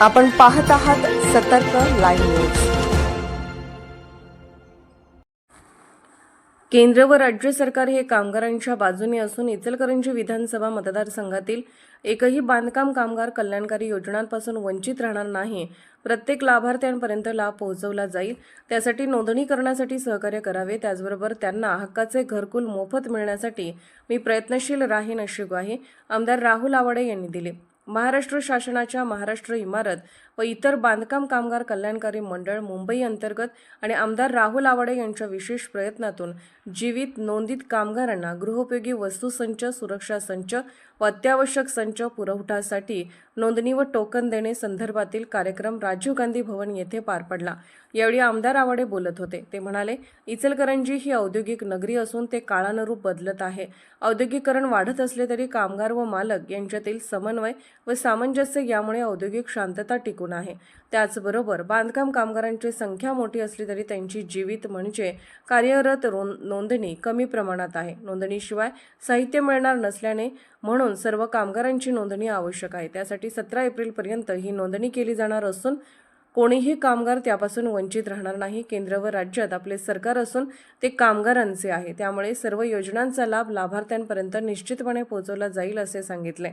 आपण पाहत आहात सतर्क लाईव्ह न्यूज. केंद्र व राज्य सरकार हे कामगारांच्या बाजूने असून इचलकरंजी विधानसभा मतदारसंघातील एकही बांधकाम कामगार कल्याणकारी योजनांपासून वंचित राहणार नाही. प्रत्येक लाभार्थ्यांपर्यंत लाभ पोहोचवला जाईल. त्यासाठी नोंदणी करण्यासाठी सहकार्य करावे. त्याचबरोबर त्यांना हक्काचे घरकुल मोफत मिळण्यासाठी मी प्रयत्नशील राहीन अशी ग्वाही आमदार राहुल आवाडे यांनी दिली. महाराष्ट्र शासनाच्या महाराष्ट्र इमारत व इतर बांधकाम कामगार कल्याणकारी मंडळ मुंबई अंतर्गत आणि आमदार राहुल आवाडे यांच्या विशेष प्रयत्नातून जीवित नोंदित कामगारांना गृहोपयोगी वस्तू संच सुरक्षा संच व अत्यावश्यक संच पुरवठासाठी नोंदणी व टोकन देणे संदर्भातील कार्यक्रम राजीव गांधी भवन येथे पार पडला. यावेळी आमदार आवाडे बोलत होते. ते म्हणाले इचलकरंजी ही औद्योगिक नगरी असून ते काळानुरूप बदलत आहे. औद्योगिकरण वाढत असले तरी कामगार व मालक यांच्यातील समन्वय व सामंजस्य यामुळे औद्योगिक शांतता टिकून आहे. त्याचबरोबर बांधकाम कामगारांची संख्या मोठी असली तरी त्यांची जीवित म्हणजे कार्यरत नोंदणी कमी प्रमाणात आहे. नोंदणीशिवाय साहित्य मिळणार नसल्याने म्हणून सर्व कामगारांची नोंदणी आवश्यक आहे. त्यासाठी सतरा एप्रिलपर्यंत ही नोंदणी केली जाणार असून कोणीही कामगार त्यापासून वंचित राहणार नाही. केंद्र व राज्यात आपले सरकार असून ते कामगारांचे आहे. त्यामुळे सर्व योजनांचा लाभ लाभार्थ्यांपर्यंत निश्चितपणे पोहोचवला जाईल असे सांगितले.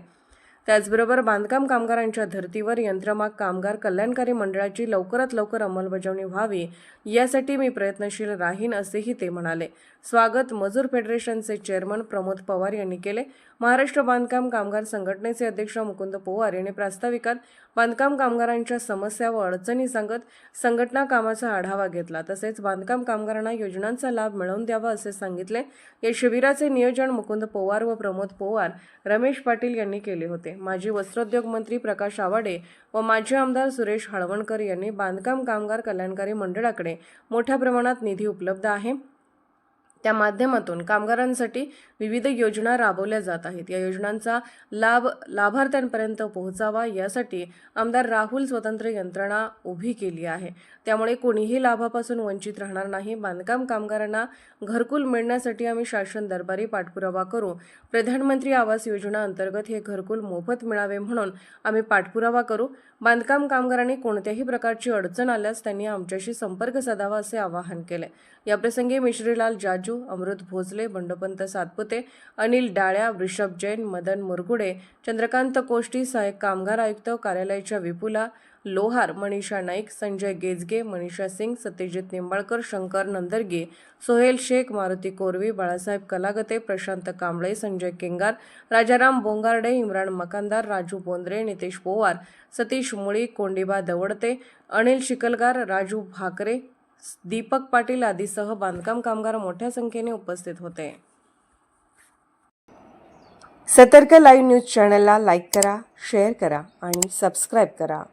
त्याचबरोबर बांधकाम कामगारांच्या धर्तीवर यंत्रमाग कामगार कल्याणकारी मंडळाची लवकरात लवकर अंमलबजावणी व्हावी यासाठी मी प्रयत्नशील राहीन असेही ते म्हणाले. स्वागत मजूर फेडरेशनचे चेअरमन प्रमोद पवार यांनी केले. महाराष्ट्र बांधकाम कामगार संघटनेचे अध्यक्ष मुकुंद पवार यांनी प्रास्ताविकात बांधकाम कामगारांच्या समस्या व अडचणी सांगत संघटना कामाचा आढावा घेतला. तसेच बांधकाम कामगारांना योजनांचा लाभ मिळवून द्यावा असे सांगितले. या शिबिराचे नियोजन मुकुंद पवार व प्रमोद पवार रमेश पाटील यांनी केले होते. माजी वस्त्रोद्योग मंत्री प्रकाश आवाडे व माजी आमदार सुरेश हळवणकर यांनी बांधकाम कामगार कल्याणकारी मंडळाकडे मोठ्या प्रमाणात निधी उपलब्ध आहे. त्या माध्यमातून कामगारांसाठी विविध योजना राबवल्या जात आहेत. या योजनांचा लाभ लाभार्थ्यांपर्यंत पोहोचावा यासाठी आमदार राहुल स्वतंत्र यंत्रणा उभी केली आहे. त्यामुळे कोणीही लाभापासून वंचित राहणार नाही. बांधकाम कामगारांना घरकुल मिळण्यासाठी आम्ही शासन दरबारी पाठपुरावा करू. प्रधानमंत्री आवास योजना अंतर्गत हे घरकुल मोफत मिळावे म्हणून आम्ही पाठपुरावा करू. बांधकाम कामगारांनी कोणत्याही प्रकारची अडचण आल्यास त्यांनी आमच्याशी संपर्क साधावा असे आवाहन केले. याप्रसंगी मिश्रीलाल जाजू अमृत भोसले बंडोपंत सातपुते अनिल डाळ्या वृषभ जैन मदन मुरगुडे चंद्रकांत कोष्टी सहाय्यक कामगार आयुक्त कार्यालयाच्या विपुला लोहार मनीषा नाईक संजय गेजगे मनीषा सिंग सत्यजित निंबाळकर शंकर नंदरगे सोहेल शेख मारुती कोरवी बाळासाहेब कलागते प्रशांत कांबळे संजय केंगार राजाराम बोंगारडे इम्रान मकानदार राजू बोंद्रे नितेश पोवार सतीश मुळी कोंडिबा दवडते अनिल शिकलगार राजू भाकरे दीपक पाटील आदीसह बांधकाम कामगार मोठ्या संख्येने उपस्थित होते. सतर्क लाईव्ह न्यूज चॅनलला लाईक करा शेअर करा आणि सबस्क्राईब करा.